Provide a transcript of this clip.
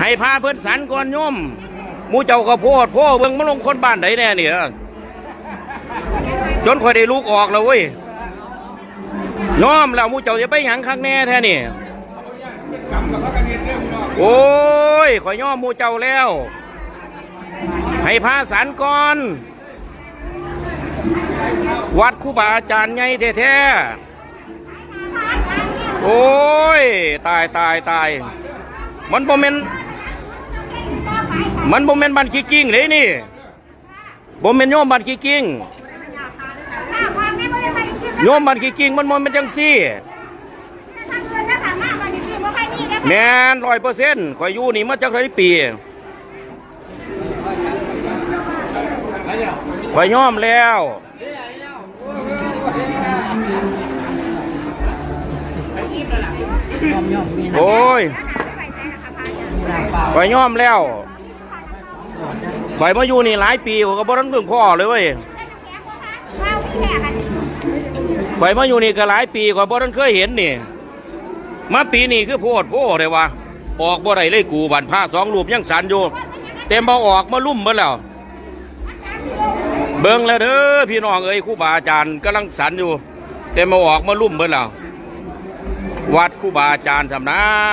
ให้พาเพิ่อนสันก่อนโยมมูเจ้าก็โพดพ่อเบิ่งมันลงคนบ้านไหนแน่เนี่ยจนค่อยได้ลูกออกแล้วเว้ยโยมแล้วมูเจ้าจะไปหยังข้างแน่แท้นี่โอ้ยขอยย่อมมูเจ้าแล้ว ให้พาสันก่อน วัดครูบาอาจารย์ไงแท้ๆโอ้ย ตายตายตายมันบ่แม่น มันบ่แม่นบันขี้กิ้งเลยนี่บ่แม่นโยมบันขี้กิ้งโยมบันขี้กิ้งมันบ่แม่นจังซี่แม่นร้อยเปอร์เซ็นต์ข่อยอยู่นี่มาจากหลายปีข่อยยอมแล้วโอ้ยข่อยยอมแล้ว ข่อยมาอยู่นี่หลายปีข้อยก็บ่ทันเพิ่งพ่อเลยเว้ยข่อยมาอยู่นี่ก็หลายปีข่อยบ่ทันเคยเห็นนี่มาปีนี้คือโพดโพได้ว่าออกบ่ได้เลยกูบันผ้าสองรูปยังสันอยู่เต็มบ่ออกมาลุ่มเบิดแล้ว เบิ่งแล้วเด้อพี่น้องเอ้ยครูบาอาจารย์กำลังสันอยู่ เต็มบ่ออกมาลุ่มเบิดแล้ววัดครูบาอาจารย์สำนัก